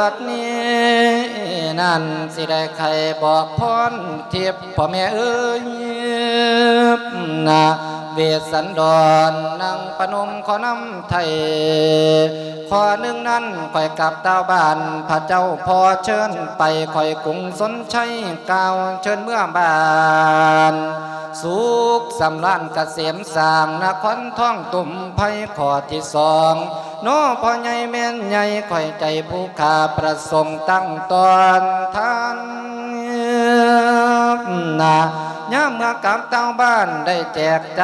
บัดนี้นั่นสิได้ใครบอกพรเทียบพ่อแม่เอ้ยนะเวสสันดรนั่งปนมขอนำไทยขอหนึ่งนั้นคอยกลับดาวบ้านพระเจ้าพอเชิญไปคอยกรุงสนชัยกาวเชิญเมื่อบาน สุขสำรานกเกษมสางนครท่องตุ่มไพขอที่สองโนพ่อใหญ่แม่นใหญ่คอยใจผู้ขาประสงค์ตั้งตอนท่านนาย่ามเมื่อกลับเต้าบ้านได้แจกใจ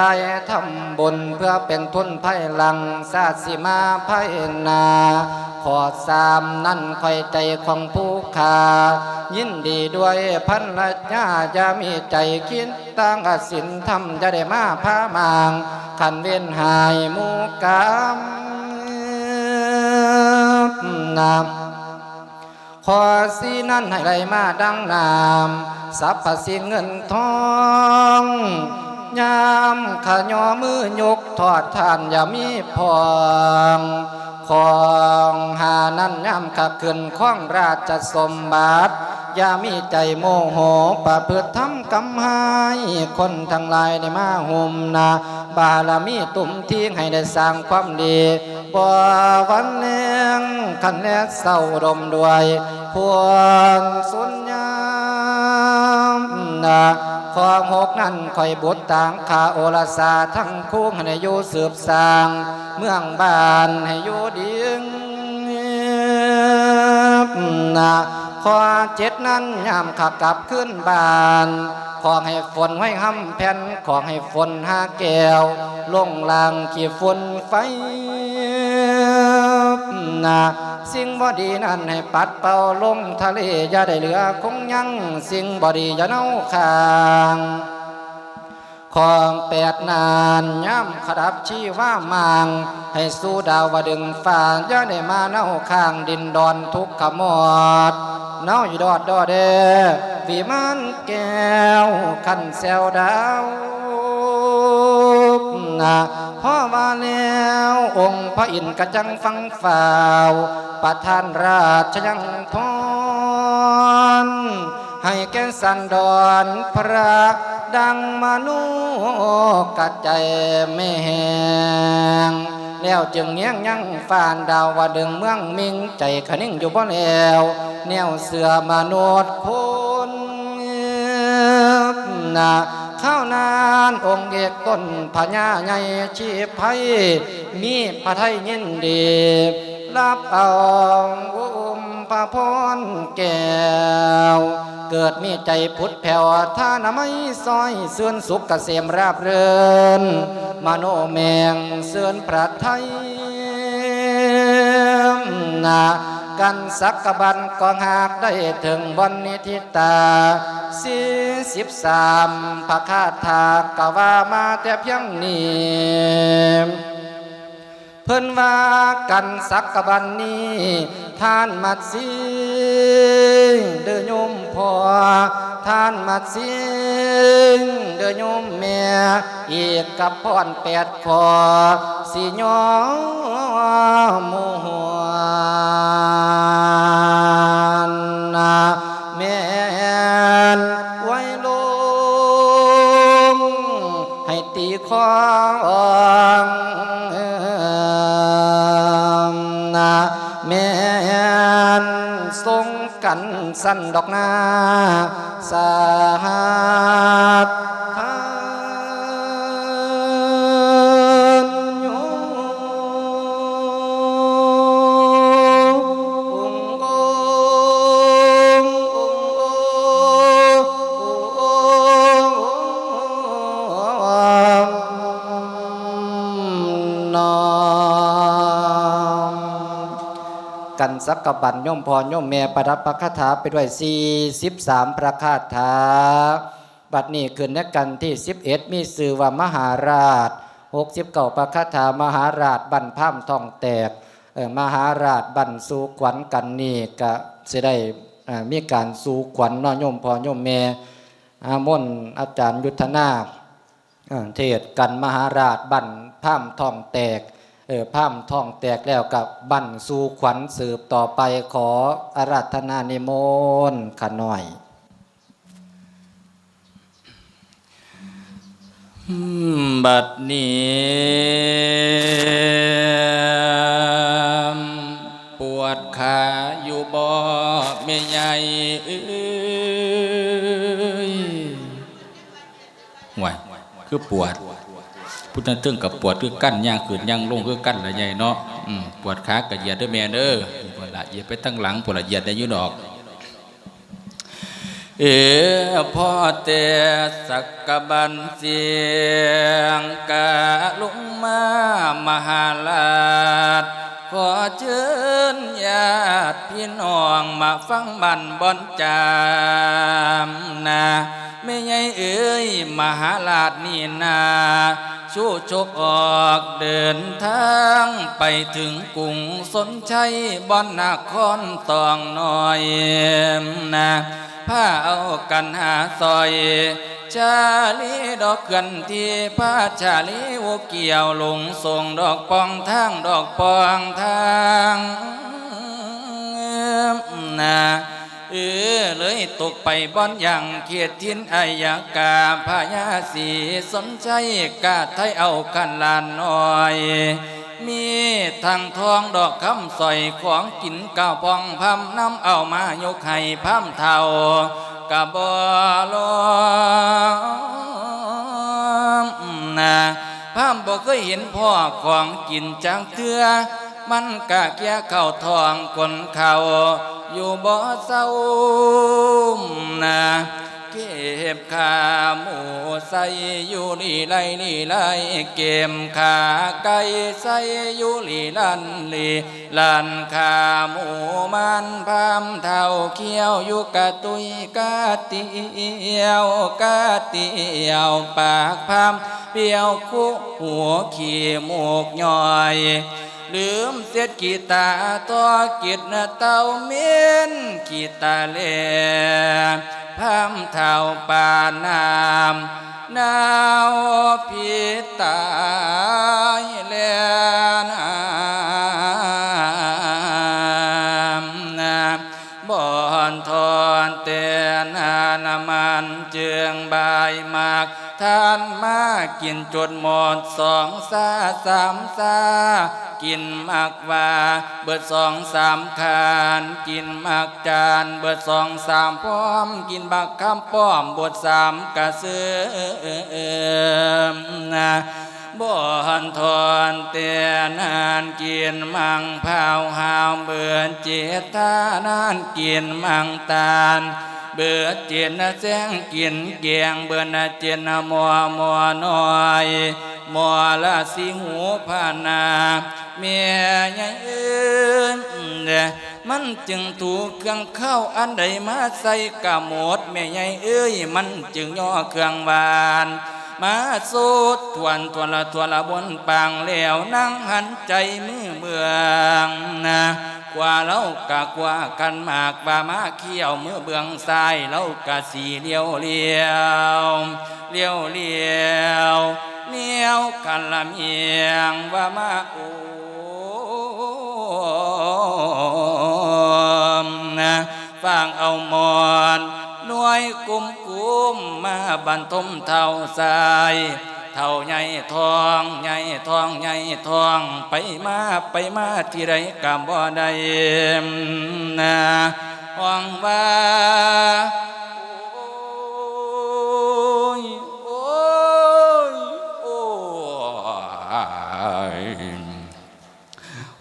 ทำบุญเพื่อเป็นทุนไพ่หลังศาสิมาไพ่นา ขอสามนั่นคอยใจของผู้ขา ยินดีด้วยพันละญาจะมีใจคิดตั้งอสินทำจะได้มาพามางขันเวียนหายมูกามนามขอสีนั้นให้ไหลมาดังนามทรัพย์สินเงินทองยามขยอมือยกทอดทานอย่ามีพอง ของหานั้นย่ำขับขึ้นข้องราชสมบัติอย่ามีใจโมโหประพฤติทำกรรมหายคนทั้งหลายได้มาหุมนา บารมีตุ่มทิ้งให้ได้สร้างความดีบ่วันเลี้ยงคันแลเศร้าดมด้วยพวงสุญญามนาของหกนั้นคอยบุตรต่างขาโอรสาทั้งคู่ให้อยู่สืบสร้าง เมืองบ้านให้อยู่ดีนาขอเจ็ดนั้นยามขับกลับขึ้นบ้านขอให้ฝนไว้ห้ำแผ่นขอให้ฝนหาแก้วลงลางขี่ฝนไฟนาสิ่งบอดีนั้นให้ปัดเป่าลงทะเลอย่าได้เหลือคงยังสิ่งบอดีอย่าเน่าคาง ของแปดนานย่ำขดับชีว่ามาง ให้สู้ดาวดึงฟ้าย่าได้มาเน่าข้างดินดอนทุกขมอด เน่าอยู่ดอดดอเดวิมานแก้วขันแซวดาวนะพ่อว่าแล้วองค์พระอินทร์กระจังฟังฝ่าว ประทานราชยังพร ให้แก่สันดอนพระดังมนุกะใจไม่แหงแล้วจึงเนียงยังฟานดาวว่าดึงเมืองมิงใจขนิ่งอยู่บ่แล้วแนวเสือมนุษย์คนนาข้าวนานองค์เอกต้นพญาใหญ่ชีพไพมีพระไทยยินดี รับเอาอุ้มพระพรแก้ว เกิดมีใจพุทธแผ่วท่านไม่ซอยเสื่อนสุขเกษมราบเรือนมโนแมงเสื่อนพระไทยนากันสักกบันก็หากได้ถึงวันนิทิตาสี่สิบสามพระคาถากว่ามาแต่เพียงนี้ เพิ่นว่ากันสักกบันนี้ท่านมัดสิงเดือยมพอท่านมัดสิงเดือยมแม่อีกกับพ่อนแปดคอสียอมหัว ดอกนาสา กันสักกบันย่อมพรย่อมแม่ประดับพระคาถาไปด้วย43พระคาถาบัดนี้คืนนักกันที่ 11 มีสื่อว่ามหาราช69พระคาถามหาราชบันพามทองแตกเออมหาราชบันสู่ขวัญกันนี่ก็สิได้มีการสู่ขวัญน้อยมพอย่มแม่อามนอาจารย์ยุทธนาเอ่อเทศกันมหาราชบั่นพามทองแตก เออพร่ำท่องแตกแล้วกับบั่นสู่ขวัญสืบต่อไปขออารัธนานิมนต์ขะหน่อยบัดนี้ปวดขาอยู่บ่แม่ใหญ่เอ้ยห่วยคือปวด พุทธตึงกับปวดคือกั้นย่างขืนย่างลงคือกั้นละใหญ่เนาะปวดขากระเหยียดด้อแม่เด้อปวดละเหยียดไปตั้งหลังปวดละเหยียดได้ยุ่ดอก เอพ่อเตสักกบันเสียงกะลุงมามหาลาช ขอเชิญญาติพี่น้องมาฟังบันบอนจามนาไม่ใหญ่เอ้ยมหาลาดนี่นาชูชกออกเดินทางไปถึงกรุงสนชัยบอนนาครตองน้อยนะ ผ้าเอากันหาซอย ชาลีดอกกันที่ผ้าชาลีโวเกี่ยวลงส่งดอกปองทางดอกปองทางนะ เออเลยตกไปบอนอย่างเขียดทินอายากาพญาสีสนใจกาไทยเอากันลานน้อย มีทางทองดอกคำสอยของกินก้าวพองพำน้ำเอามายกให้พำเท่ากะบอลมนะพำบ่เคยเห็นพ่อของกินจังเทือมันกะเกี้ยเข้าทองกนเขา อยู่บ่เศร้านะเก็บขาหมูใส่อยู่ลีไลลีไลเกมขาไก่ใส่อยู่ลีลันลีลันขาหมูมันพามเท่าเขี้ยวอยู่กะตุยกะเตียวกะเตียวปากพามเปียวคุหัวขี้หมูกย่อย ลืมเสียกีตาตัวกิดนะเต้าเมียนกีตาเลพามเท่าปานามนาวพิตายแลนามนาบ่อนทอนเตียนานามันเจืองบายมาก ทานมากินจนหมดสองซาสามซากินมากว่าเบิดสองสามคานกินมากจานเบิดสองสามป้อม กินบักคำป้อมบทสามกระเสือนะบ่หันทอนเตียนานกินมังเผาหาวเบื่อเจตานานกินมังตาล เบื่อเจียนแสงกินเกียงเบื่อเจียนมัวมัวน้อยมัวละสิหูพานาเมียใหญ่เอินเด้มันจึงถูกเครื่องเข้าอันใดมาใส่กะหมดแม่ใหญ่เอ้ยมันจึงย่อเครื่องบานมาสูดทวนทวนละทวนละบนปางแล้วนั่งหันใจมือเมืองนะ กว่าเรากะกว่ากันมากบามาเขี้ยวเมื่อเบืองซ้ายเรากะสีเลี้ยวเลี้ยวเลี้ยวเลี้ยวเลี้ยวกันละเมียงว่ามาโอมนะฟังเอามอนน่วยกุมกุมมาบันทมเท่าทราย เท่าใหญ่ทองใหญ่ทองใหญ่ทองไปมาไปมาที่ไรกำบ่ได้นะห้องว่า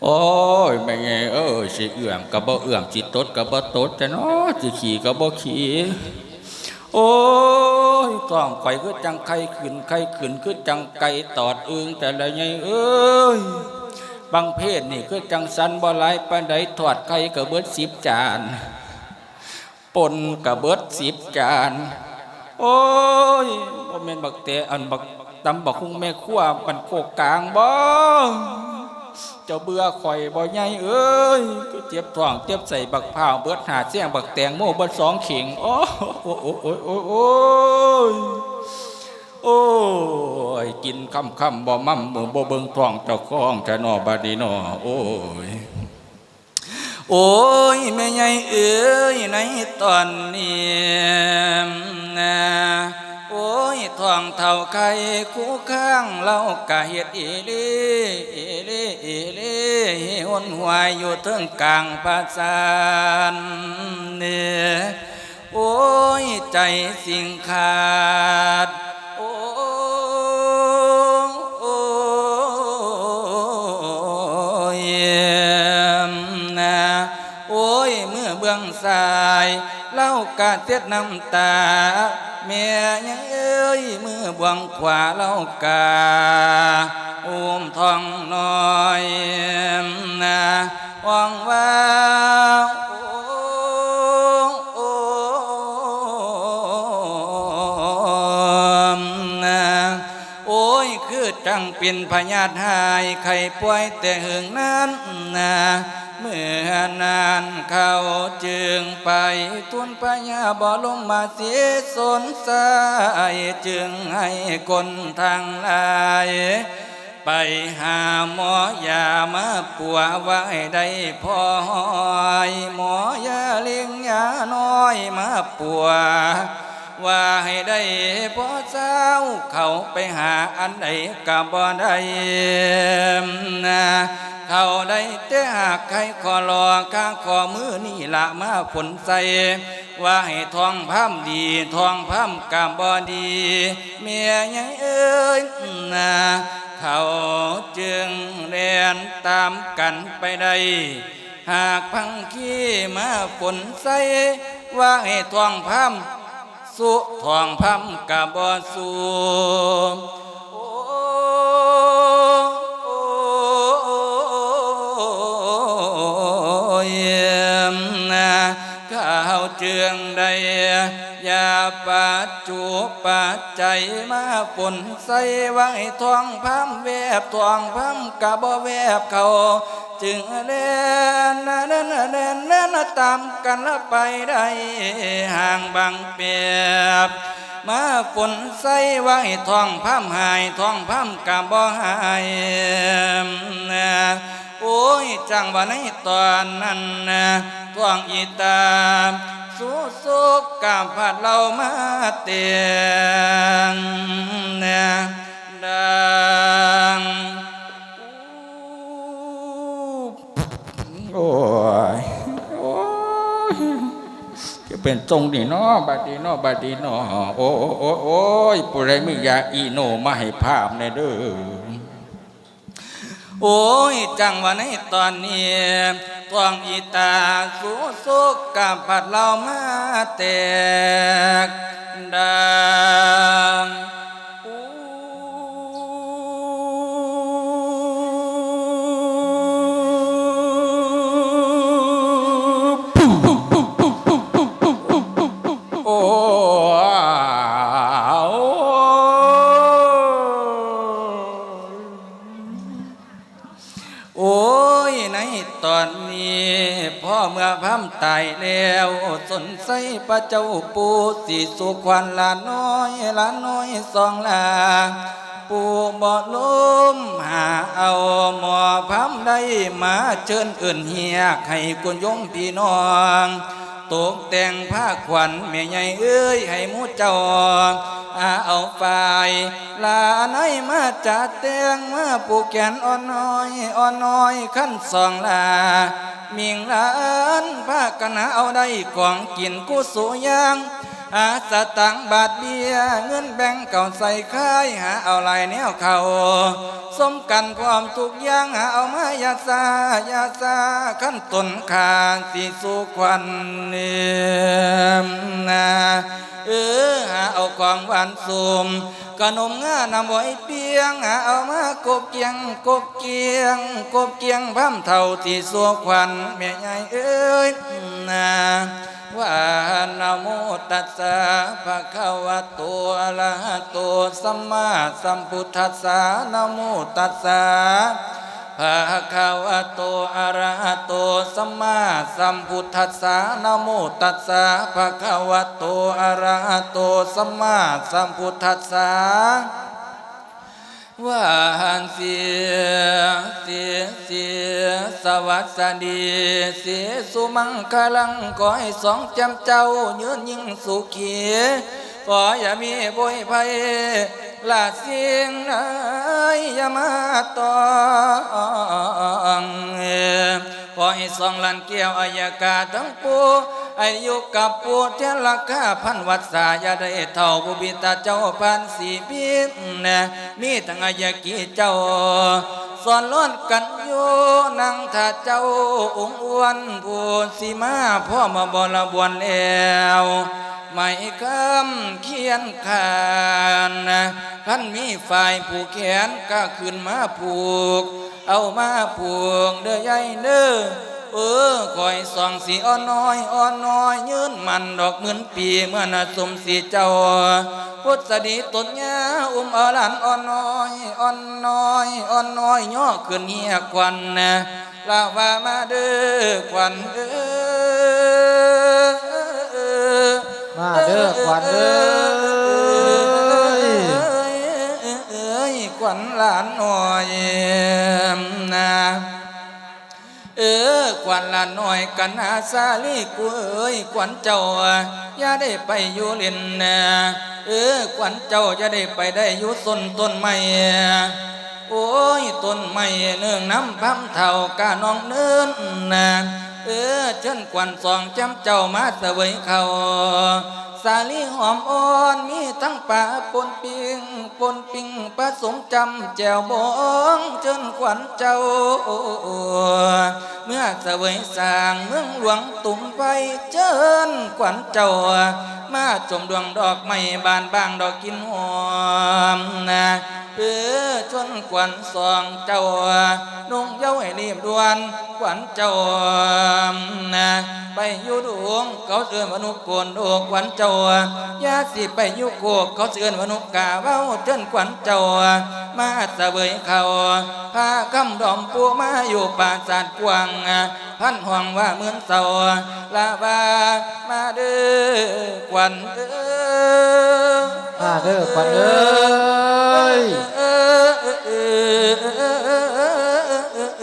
โอ้ยไม่ไงเออสิเอื่อมกับบ่เอื่อมสิตดกับบ่ตดแต่เนาะสิขี่กับบ่ขี่ โอ้ยท้องข่อยคือจังไข่ขึ้นไข่ขึ้นคือจังไก่ตอดอึงแต่ละไงเอ้ยบางเพศนี่คือจังสันบ่หลายปานใดทอดไข่ก็เบิดสิบจานปนก็เบิดสิบจาน โอ้ยบ่แม่นบักเตะอันบักตำบักคุ้งแม่ครัวมันโคกกลางบ่ เจ้าเบื่อข่อยบ่ใหญ่เอ้ยก็เจ็บท้องเจ็บใส่บักพร้าเบิดหาเสียงบักแตงโมเบิดสองเข่งโอ้โอ้โอ้โอ้โอ้โอ้ยโอ้ยกินคำคำบ่มั่มมือบ่เบิ่งท้องเจ้าของจะนอบาดนีนอโอ้ยโอ้ยแม่ใหญ่เอ๋ยในตอนนี้นะ โอ้ยทองเท่าไข่คู่ข้างเรากะเฮ็ดอีลีอีลีอีลีหนหวยอยู่เทิงกลางปราสานเนี่ยโอ้ยใจสิ่งขาดโอ้โอ้ยนะโอ้ยเมื่อเบื้องสายเล่ากาเจ็ดน้ำตา เมียยังเอ้ยมือบวงขวาเล่ากาอุ้มทองน้อยนะวังว่าโอ้นะโอ้ยคือจังเป็นพญาติหายไข่ป่วยแต่หึงนั้นนะ เมื่อนานเขาจึงไปทุนพญาบ่ลงมาเสียสนสายจึงให้คนทางลายไปหาหมอยามาปัวไว้ได้พอหอยหมอยาเลี้ยงยาน้อยมาปัวว่าให้ได้พอเจ้าเขาไปหาอันใดกับบ่ได้นะ เขาได้แต่หากใครขอรอข้างขอมือนี่ละมาผลใส่ว่าให้ทองพัมดีทองพัมกามบอดีเมียยังเอ้ยนะเขาจึงเรียนตามกันไปได้หากพังขี้มาฝนใส่ว่าให้ทองพัมสุทองพัมกาบอสู ข้าวเจืองใดอย่าปัดจูปัดใจมาฝนใส่ไว้ทองพัมแวบทองพัมกะบ่แวบเขาจึงเล่นนะเล่นเล่นเล่นตามกันละไปได้ห่างบางเปียบมาฝนใส่ไว้ทองพัมหายทองพัมกะบ่หายโอ้ยจังว่าในตอนนั้นนะ ทวงอีตาสู้สุกกาผัดเรามาเตียงนะดังโอ้ยโอ้ยจะเป็นทรงนี่เนาะบาดนีเนาะบาดนีเนาะโอ้โอ้โอ้โอ้ยปุไรมียาอีโนมาให้ภาพในเด้อโอ้ย จังว่าในตอนนี้ ทวงอิตาสูสุกกับผัดเรามาแตกดังายแล้วสนใสพระเจ้าปูสีสุขวันละน้อยละน้อยสองลาปูบ่ลมหาเอาหมอพำได้มาเชิญเอื่นเฮียกให้กุญยมพี่น้อง ตกแต่งผ้าขวัญแม่ใหญ่เอ้ยให้มูเจ้าอาเอาฝ่ายลาน้อยมาจัดแต่งมาปูกแขนอ่อนน้อยอ่อนน้อยขั้นสองลามิงลานผ้ากันหาเอาได้ของกินกู้สูยาง อาสตังบาทเบียเงินแบ่งเก่าใส่ค่ายหาเอาลายแนวเขาสมกันพร้อมทุกอย่างหาเอามายาซายาซาขั้นตนขาสีสุขวัญเนมนาเออหาเอาของหวานสุมขนมงานำไว้เปียงหาเอามากบเกียงกบเกียงกบเกียงพัมเท่าที่สุขวัญแม่ใหญ่เอ้ยนา ว่านโมตัสสะภะคะวะโตอะระหะโตสัมมาสัมพุทธัสสะนะโมตัสสะภภะคะวะโตอะระหะโตสัมมาสัมพุทธัสสะนะโมตัสสะภะคะวะโตอะระหะโตสัมมาสัมพุทธัสสะ วานเสียเสียเสียสวัสดีเสียสุมังคลังขอให้สองจำเจ้ายืนยิ่งสุขีขออย่ามีบุยภัยลาเสียงนายอยามาตอง ขอให้สองลันเกี่ยวอายกาทั้งปูอายุกับปูเทลักข้าพันวัดสายาได้เท่าบุบิตาเจ้าพันสีพิษนะมีทั้งอายกีเจ้าสอนล้นกันอยู่นั่งถ้าเจ้าองค์อ้วนผูสีมาพ่อมาบรบวนแล้วไม่คำเขียนขานท่านมีฝ่ายผูกแขนก็ขึ้นมาผูก เอามาผูกเด้อใหญ่เด้อเออคอยส่องสีอ่อนน้อยอ่อนน้อย ยืนมันดอกเหมือนปีเมื่อนาสมสีเจ้า พุทธดีตนยาอุ้มเอาหลานอ่อนน้อยอ่อนน้อยอ่อนน้อยย่อขึ้นเฮียควันนะลาว่ามาเด้อควันเออมาเด้อขวัญเอ้ยเอ้ยขวัญหลานหน่อย เออขวัญหลานหน่อยกันหาซาลีกูเอ้ยขวัญเจ้าอย่าได้ไปอยู่เล่นนะเออขวัญเจ้าจะได้ไปได้อยู่ต้นต้นไม้โอ้ยต้นไม้เนื่องน้ำพัมเท่ากาน้องเนินนะเออเชิญขวัญสองจำเจ้ามาเสวยเขา สาลีหอมอ่อนมีทั้งป่าปนปิงปนปิงผสมจำแจวบองจนขวัญเจ้า เมื่อเสวยสางเมืองหลวงตุ่มไปเจินขวัญเจ้า มาจมดวงดอกไม้บานบางดอกกินหอมนะเออชวนขวัญสองเจ้านุ่งเย้าให้รีบด่วนขวัญเจ้านะไปอยู่ดวงเขาเสื่อมนุษย์โกนโอกขวัญเจ้ายาสิไปยู่โกกเขาเสื่อมนุกาเว้าเจินขวัญเจ้า มาเสวยเขาพาคำดอมปูมาอยู่ป่าสาดกวางพันห่วงว่าเหมือนเสาลาบามาเด้อขวัญเด้อมาเด้อขวัญเอ้ยเ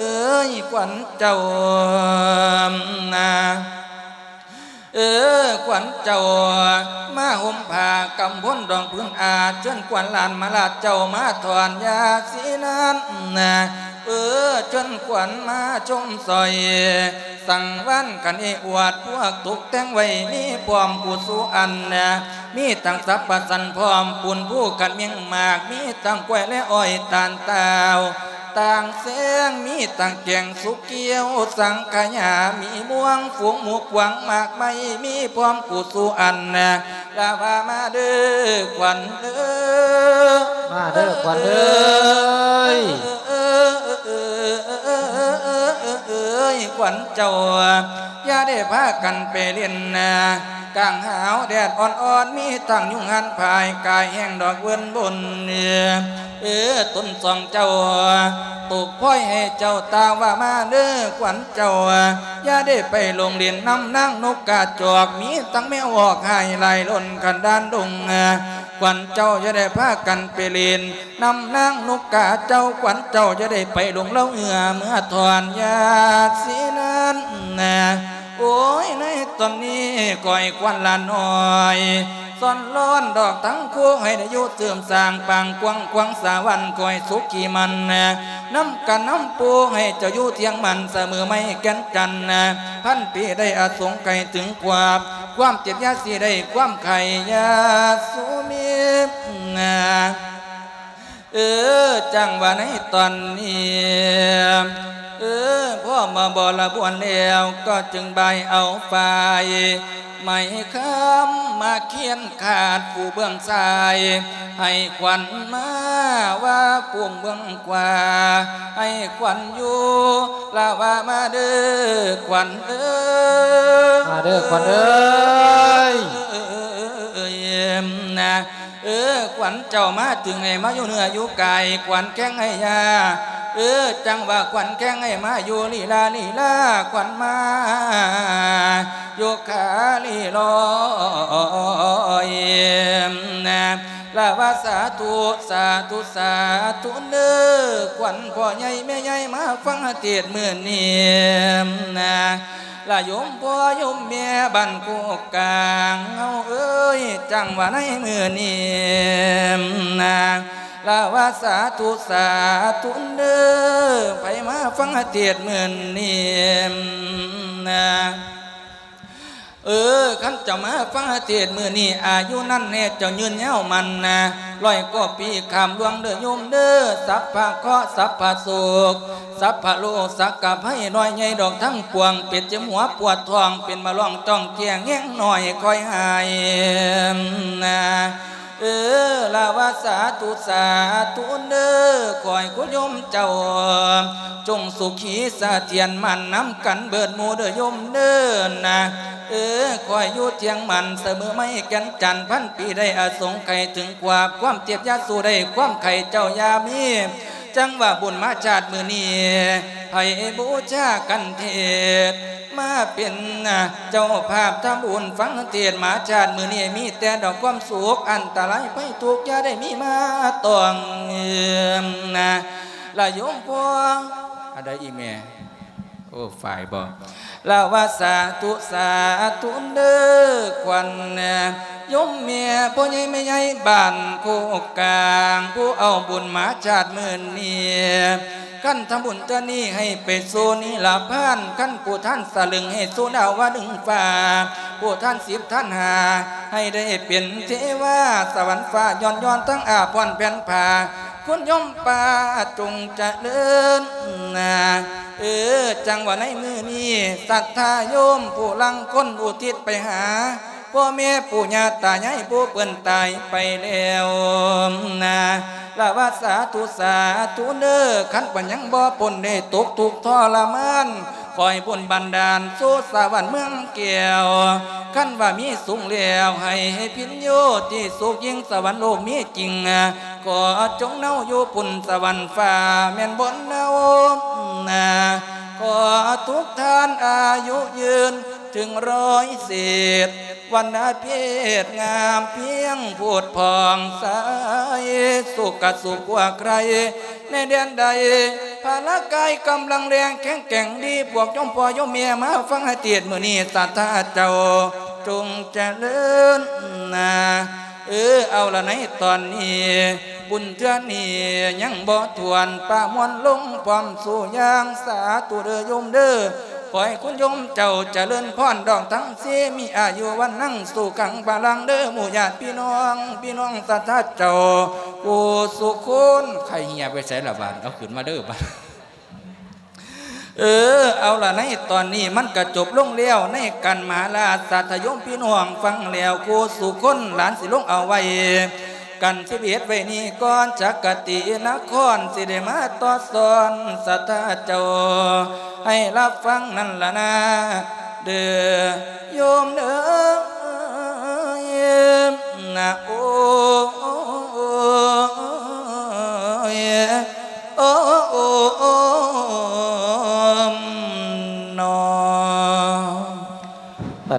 อ้ยขวัญเจ้านา เออขวัญเจ้ามาห่มผ้ากำพ้นดองพื้นอาเชิญขวัญลานมาลาดเจ้ามาถอนยาสีนั้นนะเออจนขวัญมาชมซอย สั่งวันกันเอวดพวกตุกแต่งไว้มีพร้อมผู้สู้อันนะมีตั้งสัพพสันพร้อมปุ่นผู้กันเมียงหมาก มีตั้งกล้วยและอ้อยตาลตาว ต่างเสียงมีต่างแก่งสุกเกียวสังขยามีม่วงฝูงหมวกหวังมากไม่มีพร้อมกุสุอันนะลาวามาเด้อควันเออมาเด้อควันเออควันเจ้าอย่าได้พากันไปเล่นนะกลางหาวแดดอ่อนๆมีตั้งยุงหันภายกายแห้งดอกเวินบนเนื้อ เออต้นสองเจ้าตกพ้อยให้เจ้าตาว่ามาเด้อขวัญเจ้าอย่าได้ไปลงเรียนน้ำนั่งนกกาจอกมีตั้งแมวออกให้ไหลล้นกันด้านดงขวัญเจ้าจะได้พากันไปเรียนนำนางนกกาเจ้าขวัญเจ้าจะได้ไปลงเล่าเอือเมื่อถอนยาสีนั้นนะ โอ้ยในตอนนี้ก่อยควันละน้อยซ่อนร้อนดอกทั้งคู่ให้ได้อยุเสื่อมสร้างปังกวางกวางสาวันก่อยสุขีมันนะน้ำกันน้ำปูให้เจ้าอยู่เทียงมันเสมอไม่แก่นกันนะพันปีได้อาสงไก่ถึงความความเจ็บยาสีได้ความไข่ยาสุมิตนะเออจังว่าในตอนนี้ เออพ่อมาบอละบวนแล้วก็จึงใบเอาไฟไม่คำมาเขียนขาดผู้เบื้องซ้าย ให้ขวัญมาว่าปุ่มเบื้องขวาให้ขวัญอยู่ลาว่ามาเด้อขวัญเอ้ยมาเด้อขวัญเอ้ยเอ้ยนะเออขวัญเจ้ามาถึงไงมาอยู่เหนืออยู่ไกลขวัญแข้งให้ยา เออ จังว่าควันแข้งให้มาอยู่ลีลาลีลาควันมาโยขาลีลอยนะลาวาสาธุสาธุสาธุเด้อควันพ่อใหญ่แม่ใหญ่มาฟังเทศน์มื่อนี้นะละยมพ่อยมแม่บันกูกลางเอาเอ้ยจังว่าในมือนี้นะ ลาวาสาธุสาธุเด้อไปมาฟังเทศน์มื่อนี้นะเออขันจะมาฟังเทศมือนี้อายุนั่นแน่เจ้ายืนเย้ามันนะร้อยก็ปีคำลวงเด้อยมเด้อสัพพะเคาะสัพพะโศกสัพพะโลสักกับให้น้อยใหญ่ดอกทั้งปวง เป็ดจมหัวปวดท้องเป็นมาล่องจ้องเกียงแง่งหน่อยคอยหายนะ เออลาวาสาธุสาธุเด้อคอยกุยมเจ้า จงสุขีสาเทียนมันน้ำกันเบิดมูเด้อโยมเด้อนะเออคอยอยู่เทียงมันเสมอไม่กันจันพันปีได้อสงไข่ถึงกว่าความเจ็บยาสู่ได้ความไข่เจ้ายามีจังว่าบุญมาชาติมือนี้ให้บูชากันเทศ มาเป็นเจ้าภาพทำบุญฟังเตียนหมาชาติมือนี้มีแต่ดอกความสุขอันตรายไปทุกอยาได้มีมาตองเอิ่มนะละยมพวงอะไรอีเม โอ้ฝ่ายบอกลาวาสาธุสาธุเด้อควันยมเมียพ่อใหญ่ไม่ใหญ่บ้านผู้กลาง ผู้เอาบุญมาชาติมื่นนี้ขั้นทำบุญเจ้านี้ให้ไปสู่นิลาพานขั้นผู้ท่านสลึงให้สู่ดาวว่าดึงฟ้าผู้ท่านสิบท่านหา ให้ได้เป็นเทวาสวรรค์ฟ้าย้อนย้อนทั้งอาพรแผ่นผ้า คุณยมป่าจงจะเดินนะเออ จังว่าในมือนี้ศรัทธาโยมผู้ลังคนอุทิศไปหา พ่อแม่ปู่ย่าตายายผู้เปิ้นตายไปแล้วนะละว่าสาธุสาธุเด้อขันปัญญังบ่ปนได้ตกทุกทรมานคอยบุญบันดาลสู่สวรรค์เมืองแก้วขั้นว่ามีสูงแล้วให้พินโยที่สุขยิ่งสวรรค์โลกมีจริงก็จงเน่าอยู่ปุ่นสวรรค์ฟ้าแม่นบนเน่านะขอทุกท่านอายุยืน ถึงร้อยเศษวันอาเพศงามเพียงพูดพองสายสุขสุขกว่าใคร ในเดือนใดพาละกายกำลังแรงแข็งแกร่งดีพวกยมพ่อยมเมียมาฟังให้เตียดมือนี้สัทธาเจ้าจงเจริญนะเออเอาละในตอนนี้ บุญเทือนี่ยังบ่ทวนป้ามวนลงความสู่ยางสาตุเดอยมเด้อ ขอให้คุณยมเจ้าเจริญพรดอกทั้งเสียมีอายุวันนั่งสู่กังบาลังเด้อหมู่ญาติพี่น้อง พี่น้องสัทธาเจ้ากูสุคนใครเหียไปใส่ละบาทเอาขึ้นมาเด้อบาทเออ เอาละในตอนนี้มันก็จบลงแล้วในกันมหาลาสัตยมพี่น้องฟังแล้วกูสุคนหลานสิลงเอาไว้ กันสิเบียดไว้นี่ก่อนจักกตินครสิได้มาต่อสอนสัทธาเจ้าให้รับฟังนั่นละนะเดือโยมเด้อนะโอ้โอ้โอ้โอ้